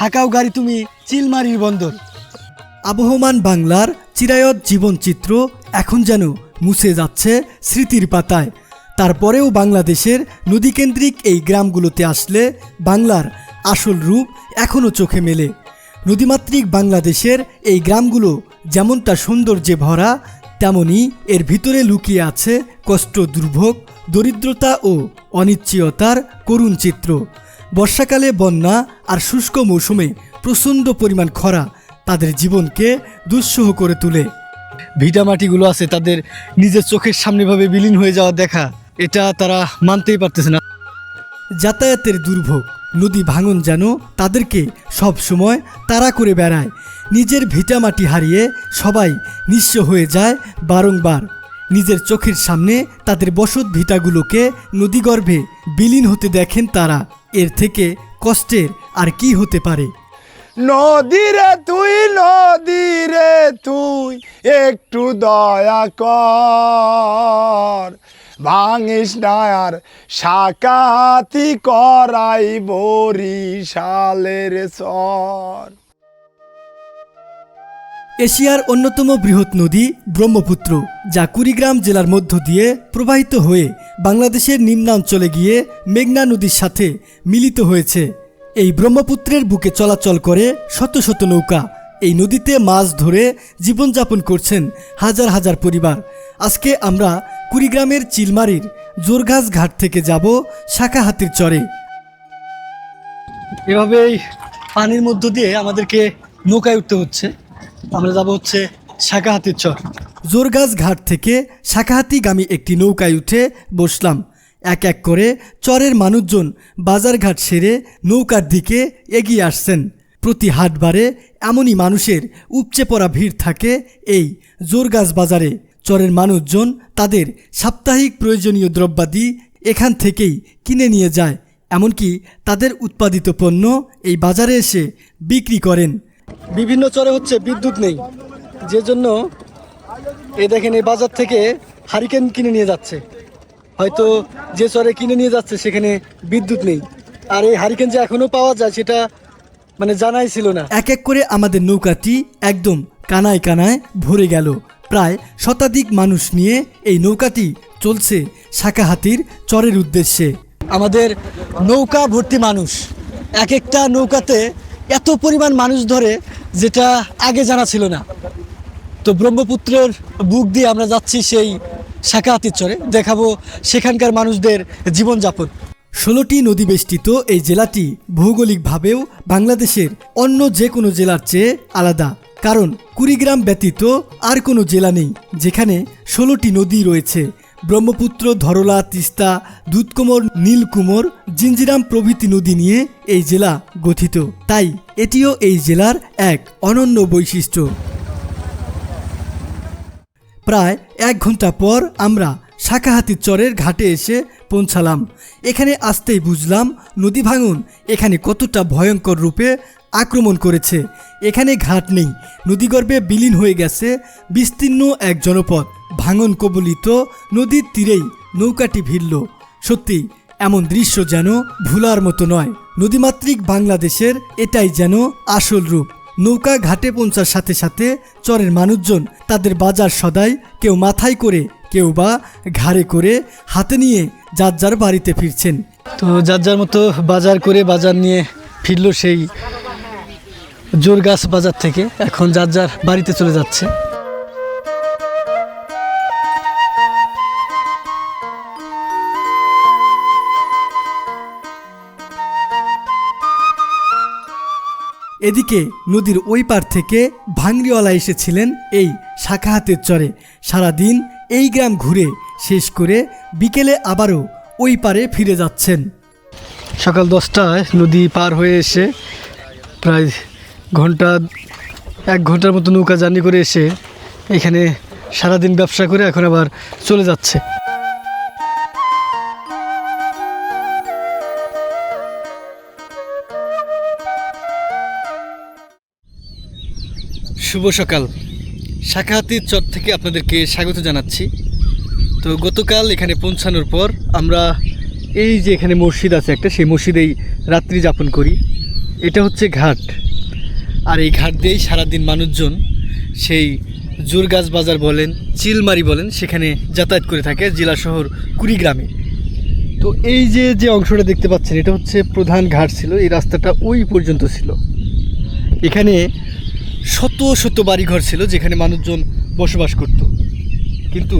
হাকাও গাড়ি তুমি চিলমারির বন্দর। আবহমান বাংলার চিরায়ত জীবনচিত্র এখন যেন মুছে যাচ্ছে স্মৃতির পাতায়। তারপরেও বাংলাদেশের নদীকেন্দ্রিক এই গ্রামগুলোতে আসলে বাংলার আসল রূপ এখনও চোখে মেলে। নদীমাতৃক বাংলাদেশের এই গ্রামগুলো যেমনটা সৌন্দর্যে ভরা, তেমনি এর ভিতরে লুকিয়ে আছে কষ্ট, দুর্ভোগ, দরিদ্রতা ও অনিশ্চয়তার করুণ চিত্র। বর্ষাকালে বন্যা আর শুষ্ক মৌসুমে প্রচণ্ড পরিমাণ খরা তাদের জীবনকে দুঃসহ করে তোলে। ভিটামাটিগুলো আছে তাদের নিজের চোখের সামনেভাবে বিলীন হয়ে যাওয়া দেখা। এটা তারা মানতেই পারতেছে না। যাতায়াতের দুর্ভোগ, নদী ভাঙন যেন তাদেরকে সব সময় তাড়া করে বেড়ায়। নিজের ভিটামাটি হারিয়ে সবাই নিঃস্ব হয়ে যায় বারংবার। নিজের চোখের সামনে তাদের বসত ভিটাগুলোকে নদীগর্ভে বিলীন হতে দেখেন তারা। এর থেকে কষ্টের আর কি হতে পারে? নদীরে তুই নদীরে তুই, একটু দয়া কর। ভাঙিস না আর সাকাতি করাই বরিশালের সর এশিয়ার অন্যতম বৃহৎ নদী ব্রহ্মপুত্র, যা কুড়িগ্রাম জেলার মধ্য দিয়ে প্রবাহিত হয়ে বাংলাদেশের নিম্নাঞ্চলে গিয়ে মেঘনা নদীর সাথে মিলিত হয়েছে। এই ব্রহ্মপুত্রের বুকে চলাচল করে শত শত নৌকা। এই নদীতে মাছ ধরে জীবনযাপন করছেন হাজার হাজার পরিবার। আজকে আমরা কুড়িগ্রামের চিলমারির জোরঘাস ঘাট থেকে যাব শাখাহাতির চরে। এভাবেই পানির মধ্য দিয়ে আমাদেরকে নৌকায় উঠতে হচ্ছে। আমরা যাব হচ্ছে শাখাহাতির চর। জোরগাছ ঘাট থেকে শাখাহাতিগামী একটি নৌকায় উঠে বসলাম। এক এক করে চরের মানুষজন বাজারঘাট সেরে নৌকার দিকে এগিয়ে আসছেন। প্রতি হাটবারে এমনই মানুষের উপচে পড়া ভিড় থাকে এই জোরগাছ বাজারে। চরের মানুষজন তাদের সাপ্তাহিক প্রয়োজনীয় দ্রব্যাদি এখান থেকেই কিনে নিয়ে যায়। এমনকি তাদের উৎপাদিত পণ্য এই বাজারে এসে বিক্রি করেন। বিভিন্ন চরে হচ্ছে বিদ্যুৎ নেই। যে জন্য এ দেখেন এই বাজার থেকে হারিকেন কিনে নিয়ে যাচ্ছে। হয়তো যে চরে কিনে নিয়ে যাচ্ছে সেখানে বিদ্যুৎ নেই। আর এই হারিকেন যে এখনও পাওয়া যায় সেটা মানে জানাই ছিল না। এক এক করে আমাদের নৌকাটি একদম কানায় কানায় ভরে গেল। প্রায় শতাধিক মানুষ নিয়ে এই নৌকাটি চলছে শাখাহাতির চরের উদ্দেশ্যে। আমাদের নৌকা ভর্তি মানুষ। এক একটা নৌকাতে এত পরিমাণ মানুষ ধরে যেটা আগে জানা ছিল না। তো ব্রহ্মপুত্রের বুক দিয়ে আমরা যাচ্ছি সেই শাখাহাতির চরে। দেখাবো সেখানকার মানুষদের জীবনযাপন। ষোলোটি নদী বেষ্টিত এই জেলাটি ভৌগোলিকভাবেও বাংলাদেশের অন্য যে কোনো জেলার চেয়ে আলাদা। কারণ কুড়িগ্রাম ব্যতীত আর কোনো জেলা নেই, যেখানে ষোলোটি নদী রয়েছে। ব্রহ্মপুত্র, ধরলা, তিস্তা, দুধকুমোর, নীলকুমোর জিঞ্জিরাম প্রভৃতি নদী নিয়ে এই জেলা গঠিত। তাই এটিও এই জেলার এক অনন্য বৈশিষ্ট্য। প্রায় এক ঘণ্টা পর আমরা শাখাহাতি চরের ঘাটে এসে পৌঁছালাম। এখানে আসতেই বুঝলাম নদী ভাঙন এখানে কতটা ভয়ঙ্কর রূপে আক্রমণ করেছে। এখানে ঘাট নেই, নদীগর্ভে বিলীন হয়ে গেছে, বিস্তীর্ণ এক জনপদ। ভাঙন কবলিত নদীর তীরেই নৌকাটি ভিড়ল। সত্যি, এমন দৃশ্য যেন ভুলার মতো নয়। নদীমাতৃক বাংলাদেশের এটাই যেন আসল রূপ। নৌকা ঘাটে পৌঁছার সাথে সাথে চরের মানুষজন তাদের বাজার সদাই কেউ মাথায় করে, কেউ বা ঘাড়ে করে হাতে নিয়ে যার যার বাড়িতে ফিরছেন। তো যার যার মতো বাজার করে বাজার নিয়ে ফিরল সেই জোরগাছ বাজার থেকে। এখন যার যার বাড়িতে চলে যাচ্ছে। এদিকে নদীর ওই পার থেকে ভাংরিওয়ালা এসেছিলেন এই শাখাহাতের চরে। সারাদিন এই গ্রাম ঘুরে, শেষ করে বিকেলে আবারও ওই পারে ফিরে যাচ্ছেন। সকাল দশটায় নদী পার হয়ে এসে প্রায় ঘণ্টা, এক ঘণ্টার মতো নৌকা জার্নি করে এসে এখানে সারাদিন ব্যবসা করে এখন আবার চলে যাচ্ছে। শুভ সকাল। শাখাহাতির চর থেকে আপনাদেরকে স্বাগত জানাচ্ছি। তো গতকাল এখানে পৌঁছানোর পর আমরা এই যে এখানে মসজিদ আছে একটা, সেই মসজিদেই রাত্রি যাপন করি। এটা হচ্ছে ঘাট। আর এই ঘাট দিয়েই সারাদিন মানুষজন সেই জোরগাছ বাজার বলেন, চিলমারি বলেন, সেখানে যাতায়াত করে থাকে জেলা শহর কুড়িগ্রামে। তো এই যে যে অংশটা দেখতে পাচ্ছেন, এটা হচ্ছে প্রধান ঘাট ছিল, এই রাস্তাটা ওই পর্যন্ত ছিল। এখানে শত শত বাড়িঘর ছিল যেখানে মানুষজন বসবাস করত। কিন্তু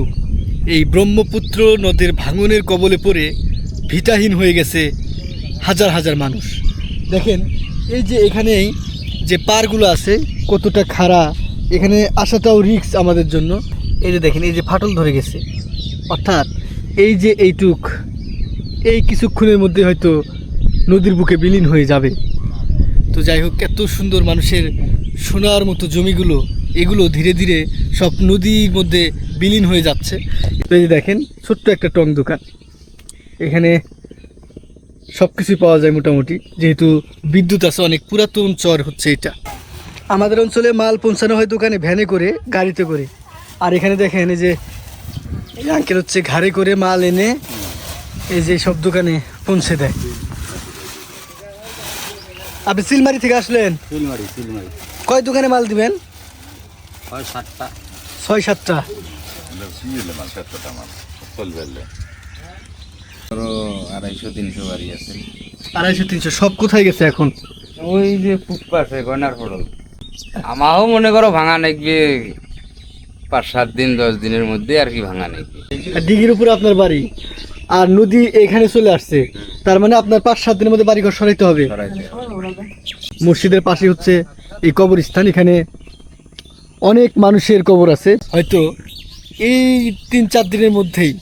এই ব্রহ্মপুত্র নদের ভাঙনের কবলে পড়ে ভিটাহীন হয়ে গেছে হাজার হাজার মানুষ। দেখেন, এই যে এখানেই যে পারগুলো আছে, কতটা খাড়া, এখানে আসাটাও রিস্ক আমাদের জন্য। এই যে দেখেন, এই যে ফাটল ধরে গেছে। অর্থাৎ এই যে এইটুক, এই কিছুক্ষণের মধ্যে হয়তো নদীর বুকে বিলীন হয়ে যাবে। তো যাই হোক, এত সুন্দর মানুষের সোনার মতো জমিগুলো, এগুলো ধীরে ধীরে সব নদীর মধ্যে বিলীন হয়ে যাচ্ছে। এই দেখেন, ছোট্ট একটা টং দোকান। এখানে সব কিছুই পাওয়া যায় মোটামুটি, যেহেতু বিদ্যুৎ আছে, অনেক পুরাতন চর হচ্ছে এটা। আমাদের অঞ্চলে মাল পৌঁছানো হয় দোকানে ভ্যানে করে, গাড়িতে করে। আর এখানে দেখেন, এই যে আঙ্কেল হচ্ছে ঘাড়ে করে মাল এনে এই যে সব দোকানে পৌঁছে দেয়। আপনি সিলমারি থেকে আসলেন? সিলমারি সিলমারি। কয় দোকানে মাল দিবেন? হয় সাতটা। ছয় সাতটা। আড়াইশো তিনশো বাড়ি আছে। আড়াইশো তিনশো সব কোথায় গেছে এখন? ওই যে গয়নার পটল আমারও মনে করো ভাঙা নাকবে পাঁচ সাত দিন দশ দিনের মধ্যে আর কি ভাঙা নাকবে দিঘির উপরে আপনার বাড়ি। আর নদী এখানে চলে আসছে। তার মানে আপনার পাঁচ সাত দিনের মধ্যে বাড়িঘর সরাইতে হবে। সরাইতে মসজিদের পাশে হচ্ছে এই কবরস্থান, এখানে অনেক মানুষের কবর আছে। হয়তো এই তিন চার দিনের মধ্যেই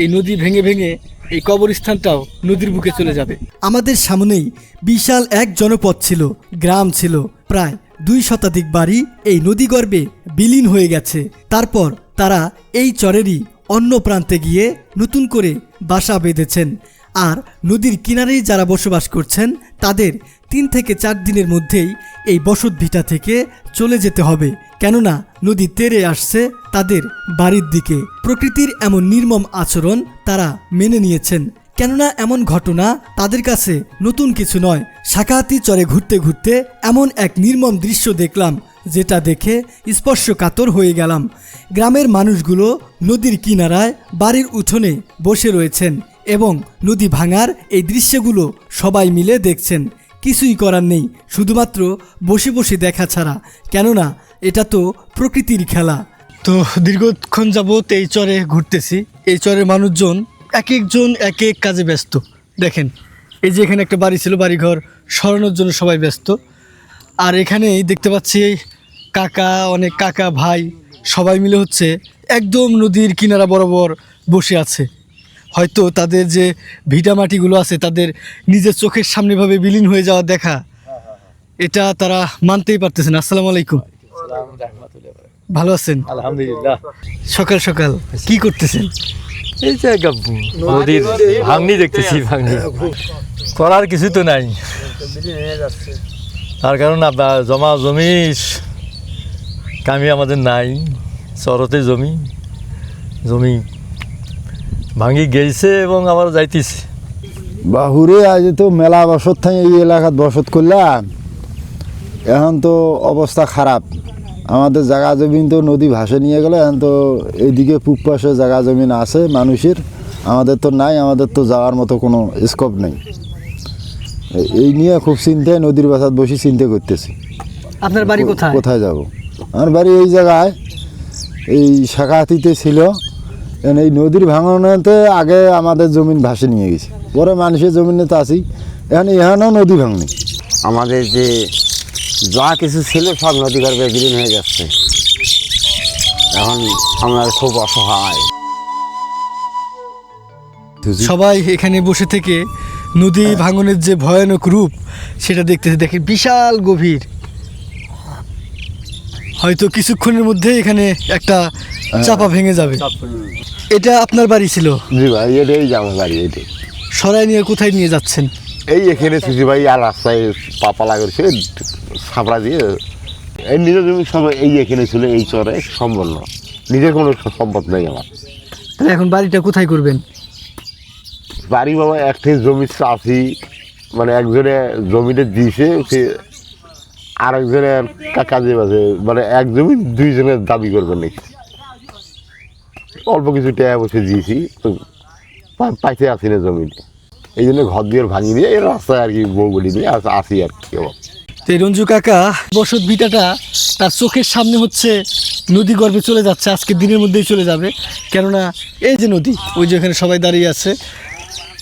এই নদী ভেঙে ভেঙে এই কবরস্থানটাও নদীর বুকে চলে যাবে। আমাদের সামনেই বিশাল এক জনপদ ছিল, গ্রাম ছিল। প্রায় দুই শতাধিক বাড়ি এই নদীগর্ভে বিলীন হয়ে গেছে। তারপর তারা এই চরেরই অন্য প্রান্তে গিয়ে নতুন করে বাসা বেঁধেছেন। আর নদীর কিনারেই যারা বসবাস করছেন, তাদের তিন থেকে চার দিনের মধ্যেই এই বসত ভিটা থেকে চলে যেতে হবে। কেননা নদী তেরে আসছে তাদের বাড়ির দিকে। প্রকৃতির এমন নির্মম আচরণ তারা মেনে নিয়েছেন। কেননা এমন ঘটনা তাদের কাছে নতুন কিছু নয়। শাকাহাতি চরে ঘুরতে ঘুরতে এমন এক নির্মম দৃশ্য দেখলাম, যেটা দেখে স্পর্শকাতর হয়ে গেলাম। গ্রামের মানুষগুলো নদীর কিনারায় বাড়ির উঠোনে বসে রয়েছেন এবং নদী ভাঙার এই দৃশ্যগুলো সবাই মিলে দেখছেন। কিছুই করার নেই, শুধুমাত্র বসে বসে দেখা ছাড়া। কেননা, এটা তো প্রকৃতির খেলা। তো দীর্ঘক্ষণ যাবৎ এই চরে ঘুরতেছি। এই চরের মানুষজন এক একজন এক এক কাজে ব্যস্ত। দেখেন, এই যে এখানে একটা বাড়ি ছিল, বাড়িঘর, সরানোর জন্য সবাই ব্যস্ত। আর এখানেই দেখতে পাচ্ছি কাকা, অনেক কাকা ভাই, সবাই মিলে হচ্ছে একদম নদীর কিনারা বরাবর বসে আছে। হয়তো তাদের যে ভিটা মাটিগুলো আছে তাদের নিজের চোখের সামনেভাবে বিলীন হয়ে যাওয়া দেখা। এটা তারা মানতেই পারতেছেন আসসালামু আলাইকুম। ভালো আছেন? আলহামদুলিল্লাহ। সকাল সকাল। কি করতেছেন? এই যে নদীর ভাঙনি দেখতেছি ভাঙনি। করার কিছু তো নাই। তার কারণ জমা জমি কামি আমাদের নাই। চরতে জমি। জমি ভাঙি গেছে এবং আবার যাইতেছে। বাহুরে আজ তো মেলা বসত থাই এই এলাকাত বসত করলাম। এখন তো অবস্থা খারাপ। আমাদের জায়গা জমিন তো নদী ভাসে নিয়ে গেলে এখন তো এইদিকে পূব পাশে জায়গা জমিন আছে মানুষের। আমাদের তো নাই আমাদের তো যাওয়ার মতো কোনো স্কোপ নেই। এই নিয়ে খুব চিন্তায় নদীর বাসাত বসে চিন্তা করতেছি। আপনার বাড়ি কোথায়? কোথায় যাব? আমার বাড়ি এই জায়গায় এই শাখাহাতিতে ছিল। এই নদীর ভাঙনেতে আগে আমাদের জমিন ভাসে নিয়ে গেছে। পরে মানুষের জমিনে তো আছি এখন এখানেও নদী ভাঙনি। আমাদের যে যা কিছু ছিল সব নদী গর্ভে বিলীন হয়ে যাচ্ছে। এখন আমরা খুব অসহায়। সবাই এখানে বসে থেকে নদী ভাঙনের যে ভয়ানক রূপ সেটা দেখতেছে দেখে বিশাল গভীর। হয়তো কিছুক্ষণের মধ্যে এখানে একটা চাপা ভেঙে যাবে। এটা আপনার বাড়ি ছিল? জি ভাই এটাই যাব বাড়ি এটাই। সরাই নিয়ে কোথায় নিয়ে যাচ্ছেন? এই এখানে সুজি ভাই আর রাস্তায় পাপালা করছে ছাপড়া দিয়ে। এই নিজের জমি সব এই এখানে ছিল এই চরে সম্পন্ন নিজের কোনো সম্পদ নেই আমার। তাহলে এখন বাড়িটা কোথায় করবেন? বাড়ি বাবা একটি জমি চাষি মানে একজনে জমিতে দিয়েছে সে আরেকজনের কাজে বাজে মানে এক জমি দুইজনের দাবি করবেন নাকি? অল্প কিছু টাকা বসে দিয়েছি তো পাইতে আসি না জমিতে। এই জন্য ঘর দিয়ে ভাঙি দিয়ে এই রাস্তায় আর কি বউ বলি দিয়ে আস- আর কি। তো রঞ্জু কাকা বসত ভিটাটা তার চোখের সামনে হচ্ছে নদী গর্ভে চলে যাচ্ছে আজকে দিনের মধ্যেই চলে যাবে। কেননা এই যে নদী ওই যে এখানে সবাই দাঁড়িয়ে আছে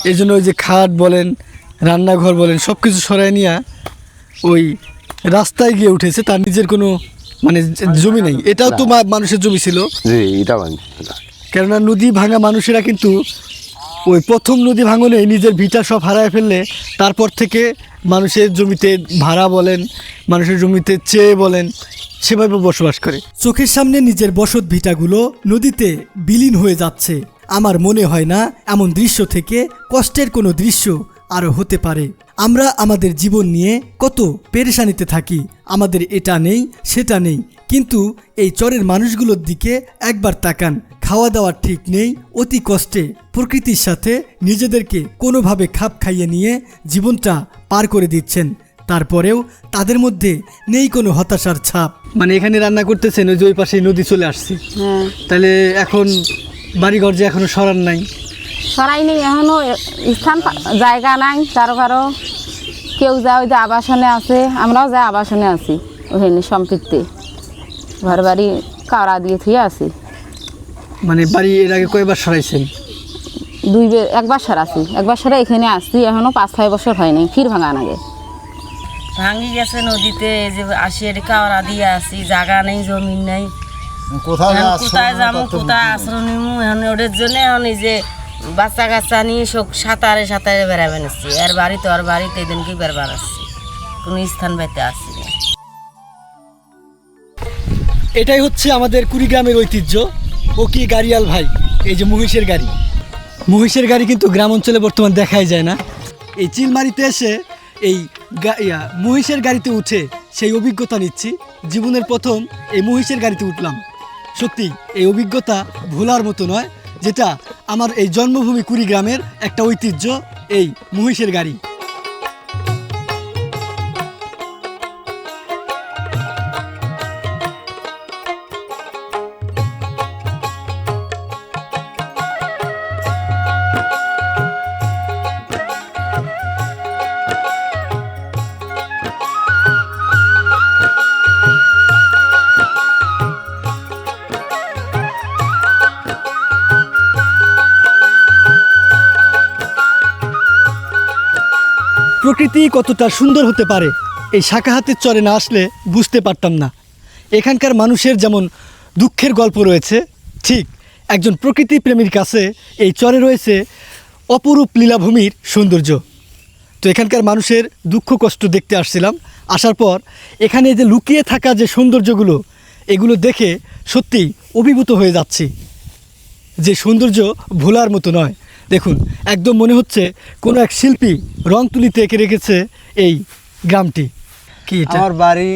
এই জন্য ওই যে খাট বলেন রান্নাঘর বলেন সব কিছু সরাই নিয়ে ওই রাস্তায় গিয়ে উঠেছে তার নিজের কোনো মানে জমি নেই। এটাও তো মানুষের জমি ছিল। জি এটা। কেননা নদী ভাঙা মানুষেরা কিন্তু ওই প্রথম নদী ভাঙনে নিজের ভিটা সব হারায় ফেললে, তারপর থেকে মানুষের জমিতে ভাড়া বলেন, মানুষের জমিতে চেয়ে বলেন, সেভাবে বসবাস করে। চোখের সামনে নিজের বসত ভিটাগুলো নদীতে বিলীন হয়ে যাচ্ছে। আমার মনে হয় না এমন দৃশ্য থেকে কষ্টের কোনো দৃশ্য আরও হতে পারে। আমরা আমাদের জীবন নিয়ে কত পেরেশানিতে থাকি। আমাদের এটা নেই, সেটা নেই। কিন্তু এই চরের মানুষগুলোর দিকে একবার তাকান খাওয়া দাওয়া ঠিক নেই অতি কষ্টে প্রকৃতির সাথে নিজেদেরকে কোনোভাবে খাপ খাইয়ে নিয়ে জীবনটা পার করে দিচ্ছেন। তারপরেও তাদের মধ্যে নেই কোনো হতাশার ছাপ। মানে এখানে রান্না করতেছেন ওই যে ওই পাশে নদী চলে আসছি। হ্যাঁ। তাহলে এখন বাড়িঘর যে এখনও সরান নাই। সরাই নেই এখনও স্থান জায়গা নাই কারও কারও। কেউ যা ওই যে আবাসনে আছে আমরাও যা আবাসনে আছি ওখানে সম্পৃক্তি। ঘর বাড়ি কাওড়া দিয়ে থুয়ে আছি। মানে বাড়ি এর আগে কয়বার সরাইছেন? দুই বে- একবার সরাছি। একবার সরে এখানে আসছি এখনও পাঁচ ছয় বছর হয়নি ফির ভাঙা নাগে ভাঙি গেছে নদীতে যে আসি এর কাওড়া দিয়ে আসি জায়গা নেই জমি নেই। কোথায় যাব কোথায় আশ্রয় নিমু এখন ওদের জন্য এখন এই যে বাচ্চা কাচ্চা নিয়ে সব সাঁতারে সাঁতারে বেড়াবে নিচ্ছি। এর বাড়ি তো আর বাড়িতে এদিনকে বেরবার আসছি কোনো স্থান পাইতে আসছি এটাই হচ্ছে আমাদের কুড়িগ্রামের ঐতিহ্য। ও কি গাড়িয়াল ভাই? এই যে মহিষের গাড়ি। মহিষের গাড়ি কিন্তু গ্রাম অঞ্চলে বর্তমান দেখাই যায় না। এই চিলমারিতে এসে এই মহিষের গাড়িতে উঠে সেই অভিজ্ঞতা নিচ্ছি। জীবনের প্রথম এই মহিষের গাড়িতে উঠলাম। সত্যি, এই অভিজ্ঞতা ভোলার মতো নয়, যেটা আমার এই জন্মভূমি কুড়িগ্রামের একটা ঐতিহ্য, এই মহিষের গাড়ি। প্রকৃতি কতটা সুন্দর হতে পারে, এই শাখাহাতের চরে না আসলে বুঝতে পারতাম না। এখানকার মানুষের যেমন দুঃখের গল্প রয়েছে, ঠিক একজন প্রকৃতি প্রেমীর কাছে এই চরে রয়েছে অপরূপ লীলাভূমির সৌন্দর্য। তো এখানকার মানুষের দুঃখ কষ্ট দেখতে আসছিলাম, আসার পর এখানে যে লুকিয়ে থাকা যে সৌন্দর্যগুলো, এগুলো দেখে সত্যিই অভিভূত হয়ে যাচ্ছি। যে সৌন্দর্য ভোলার মতো নয় দেখুন একদম মনে হচ্ছে কোনো এক শিল্পী রং তুলিতে এঁকে রেখেছে এই গ্রামটি। কি আমার বাড়ি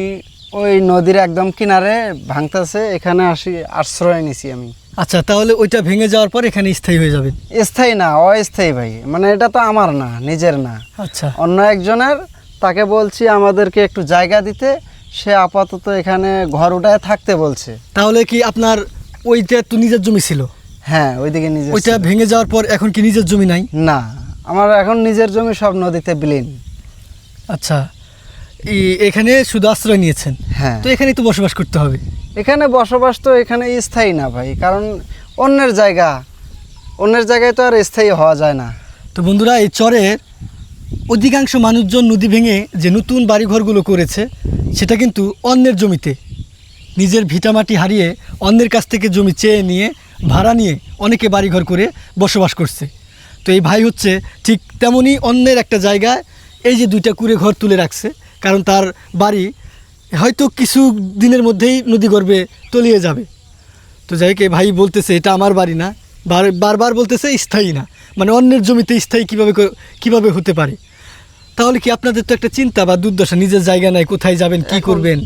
ওই নদীর একদম কিনারে ভাঙতেছে এখানে আসি আশ্রয় নিছি আমি। আচ্ছা তাহলে ওইটা ভেঙে যাওয়ার পর এখানে স্থায়ী হয়ে যাবে? স্থায়ী না অস্থায়ী ভাই। মানে এটা তো আমার না নিজের না। আচ্ছা। অন্য একজনের তাকে বলছি আমাদেরকে একটু জায়গা দিতে সে আপাতত এখানে ঘর উঠায় থাকতে বলছে। তাহলে কি আপনার ওইটা তো নিজের জমি ছিল? হ্যাঁ ওইদিকে নিজের ওইটা। ভেঙে যাওয়ার পর এখন কি নিজের জমি নাই? না আমার এখন নিজের জমি সব নদীতে বিলীন। আচ্ছা এখানে শুধু আশ্রয় নিয়েছেন? হ্যাঁ। তো এখানেই তো বসবাস করতে হবে? এখানে বসবাস তো এখানে স্থায়ী না ভাই কারণ অন্যের জায়গা অন্যের জায়গায় তো আর স্থায়ী হওয়া যায় না। তো বন্ধুরা এই চরের অধিকাংশ মানুষজন নদী ভেঙে যে নতুন বাড়িঘরগুলো করেছে সেটা কিন্তু অন্যের জমিতে। নিজের ভিটামাটি হারিয়ে অন্যের কাছ থেকে জমি চেয়ে নিয়ে ভাড়া নিয়ে অনেকে বাড়িঘর করে বসবাস করছে। তো এই ভাই হচ্ছে ঠিক তেমনই অন্যের একটা জায়গায় এই যে দুইটা কুড়ে ঘর তুলে রাখছে কারণ তার বাড়ি হয়তো কিছু দিনের মধ্যেই নদী গর্ভে তলিয়ে যাবে। তো যাই হোক এই ভাই বলতেছে এটা আমার বাড়ি না। বার- বারবার বলতেছে স্থায়ী না। মানে অন্যের জমিতে স্থায়ী কীভাবে কীভাবে হতে পারে? তাহলে কি আপনাদের তো একটা চিন্তা বা দুর্দশা নিজের জায়গা নাই কোথায় যাবেন কি করবেন?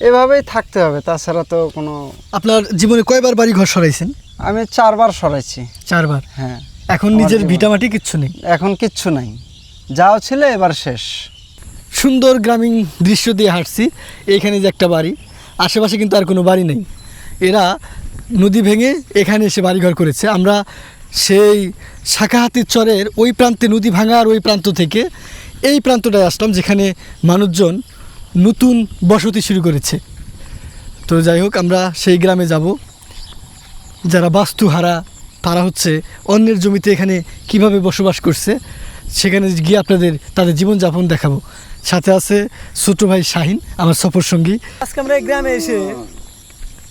এভাবেই থাকতে হবে তাছাড়া তো কোনো আপনার জীবনে কয়বার বাড়ি ঘর সরাইছেন? আমি চারবার সরাইছি। চারবার? হ্যাঁ। এখন নিজের। ভিটামাটি কিচ্ছু নেই? এখন কিচ্ছু নাই। যাও ছিল এবার শেষ। সুন্দর গ্রামীণ দৃশ্য দিয়ে হাঁটছি এইখানে যে একটা বাড়ি আশেপাশে কিন্তু আর কোনো বাড়ি নেই। এরা নদী ভেঙে এখানে এসে বাড়িঘর করেছে। আমরা সেই শাখাহাতির চরের ওই প্রান্তে নদী ভাঙার ওই প্রান্ত থেকে এই প্রান্তটায় আসলাম যেখানে মানুষজন নতুন বসতি শুরু করেছে। তো যাই হোক আমরা সেই গ্রামে যাব। যারা বাস্তুহারা, তারা হচ্ছে অন্যের জমিতে এখানে কীভাবে বসবাস করছে, সেখানে গিয়ে আপনাদের তাদের জীবনযাপন দেখাবো। সাথে আছে ছোট ভাই শাহিন, আমার সফর সঙ্গী। আজকে আমরা এই গ্রামে এসে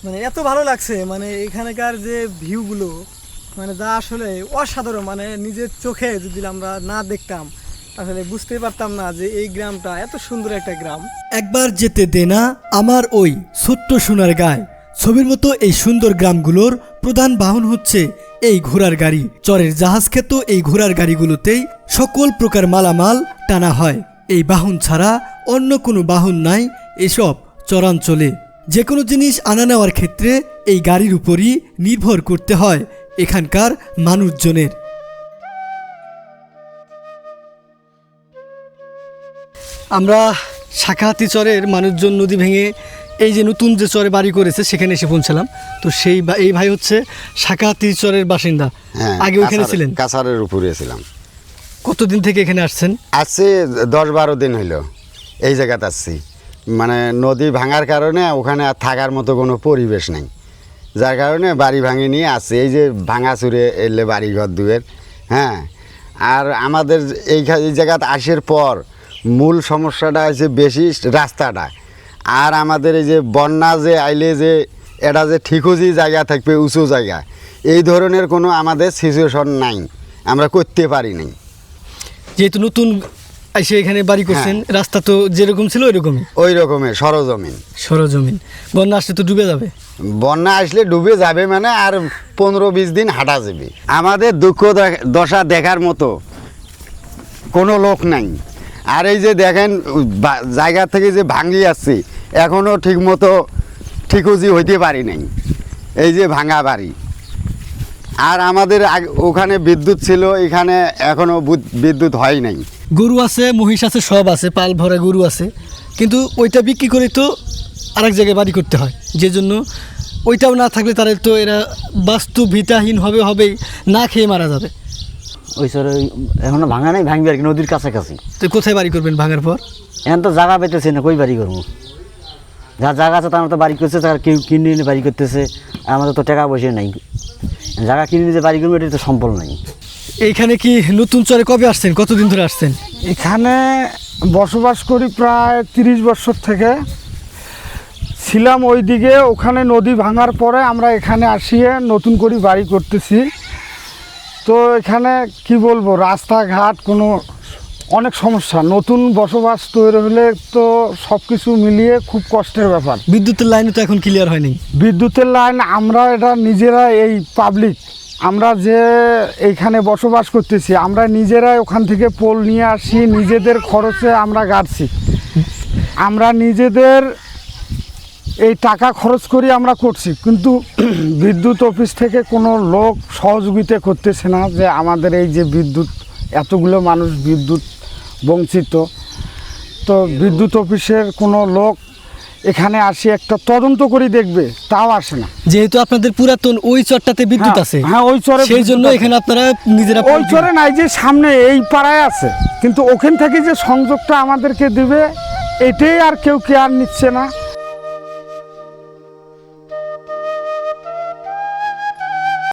মানে এত ভালো লাগছে মানে এখানকার যে ভিউগুলো মানে যা আসলে অসাধারণ মানে নিজের চোখে যদি আমরা না দেখতাম আসলে বুঝতে পারতাম না যে এই গ্রামটা এত সুন্দর একটা গ্রাম। একবার যেতে দে না আমার ওই ছোট্ট সোনার গায়ে। ছবির মতো এই সুন্দর গ্রামগুলোর প্রধান বাহন হচ্ছে এই ঘোড়ার গাড়ি। চরের জাহাজ খেত এই ঘোড়ার গাড়িগুলোতেই সকল প্রকার মালামাল টানা হয়। এই বাহন ছাড়া অন্য কোনো বাহন নাই এসব চরাঞ্চলে। যে কোনো জিনিস আনা নেওয়ার ক্ষেত্রে এই গাড়ির উপরই নির্ভর করতে হয় এখানকার মানুষজনের। আমরা শাখাহাতি চরের মানুষজন নদী ভেঙে এই যে নতুন যে চরে বাড়ি করেছে সেখানে এসে পৌঁছালাম। তো সেই এই ভাই হচ্ছে শাখাহাতি চরের বাসিন্দা। হ্যাঁ আগে ওখানে ছিলেন? কাছাড়ের উপরে ছিলাম। কতদিন থেকে এখানে আসছেন? আসছে দশ বারো দিন হইল। এই জায়গাতে আসছি। মানে নদী ভাঙার কারণে ওখানে আর থাকার মতো কোনো পরিবেশ নেই। যার কারণে বাড়ি ভাঙি নিয়ে আসছে। এই যে ভাঙা চুরে এলে বাড়ি ঘর দুয়ের হ্যাঁ। আর আমাদের এই এই জায়গাতে আসার পর মূল সমস্যাটা হচ্ছে বেশি রাস্তাটা। আর আমাদের এই যে বন্যা যে আইলে যে এটা যে ঠিকুজি জায়গা থাকবে উঁচু জায়গা এই ধরনের কোনো আমাদের সিচুয়েশন নাই। আমরা করতে পারি নাই। যেহেতু নতুন এসে এখানে বাড়ি করছেন রাস্তা তো যেরকম ছিল ওইরকমই। ওই রকমের সরজমিন। সরজমিন। বন্যা আসলে তো ডুবে যাবে। বন্যা আসলে ডুবে যাবে মানে আর পনেরো বিশ দিন হাঁটা যাবে। আমাদের দুঃখ দশা দেখার মতো কোনো লোক নাই। আর এই যে দেখেন জায়গা থেকে যে ভাঙি আসছি এখনও ঠিক মতো ঠিকুজি হইতে পারি নাই। এই যে ভাঙা বাড়ি। আর আমাদের ওখানে বিদ্যুৎ ছিল এখানে এখনও বিদ্যুৎ হয় নাই। গরু আছে মহিষ আছে সব আছে পাল ভরা গরু আছে। কিন্তু ওইটা বিক্রি করে তো আরেক জায়গায় বাড়ি করতে হয়। যে জন্য ওইটাও না থাকলে তারা তো এরা বাস্তু ভিটাহীন হবে হবেই না খেয়ে মারা যাবে। ওই সরে এখনও ভাঙা নাই ভাঙবে আর কি নদীর কাছাকাছি। তো কোথায় বাড়ি করবেন ভাঙার পর? এখন তো জায়গা পেতেছে না কই বাড়ি করব? যা জায়গা আছে তারা তো বাড়ি করছে তারা কেউ কিনে নিয়ে বাড়ি করতেছে আমাদের তো টাকা পয়সা নাই। জায়গা কিনে নিয়ে বাড়ি করব এটা তো সম্ভব নাই। এইখানে কি নতুন চরে কবে আসছেন? কতদিন ধরে আসছেন? এখানে বসবাস করি প্রায় তিরিশ বছর থেকে। ছিলাম ওইদিকে ওখানে নদী ভাঙার পরে আমরা এখানে আসিয়ে নতুন করে বাড়ি করতেছি। তো এখানে কি বলব রাস্তাঘাট কোনো অনেক সমস্যা। নতুন বসবাস তৈরি হলে তো সব কিছু মিলিয়ে খুব কষ্টের ব্যাপার। বিদ্যুতের লাইন তো এখন ক্লিয়ার হয়নি। বিদ্যুতের লাইন আমরা এটা নিজেরা এই পাবলিক আমরা যে এইখানে বসবাস করতেছি আমরা নিজেরাই ওখান থেকে পোল নিয়ে আসি নিজেদের খরচে আমরা গাড়ছি। আমরা নিজেদের এই টাকা খরচ করি আমরা করছি কিন্তু বিদ্যুৎ অফিস থেকে কোনো লোক সহযোগিতা করতেছে না যে আমাদের এই যে বিদ্যুৎ এতগুলো মানুষ বিদ্যুৎ বঞ্চিত। তো বিদ্যুৎ অফিসের কোনো লোক এখানে আসি একটা তদন্ত করে দেখবে তাও আসে না। যেহেতু আপনাদের পুরাতন ওই চরটাতে বিদ্যুৎ হ্যাঁ, আছে হ্যাঁ, ওই চরে সেই জন্য এখানে আপনারা নিজেরা ওই চরে নাই যে সামনে এই পাড়ায় আছে কিন্তু ওখান থেকে যে সংযোগটা আমাদেরকে দিবে এটাই আর কেউ কেয়ার নিচ্ছে না।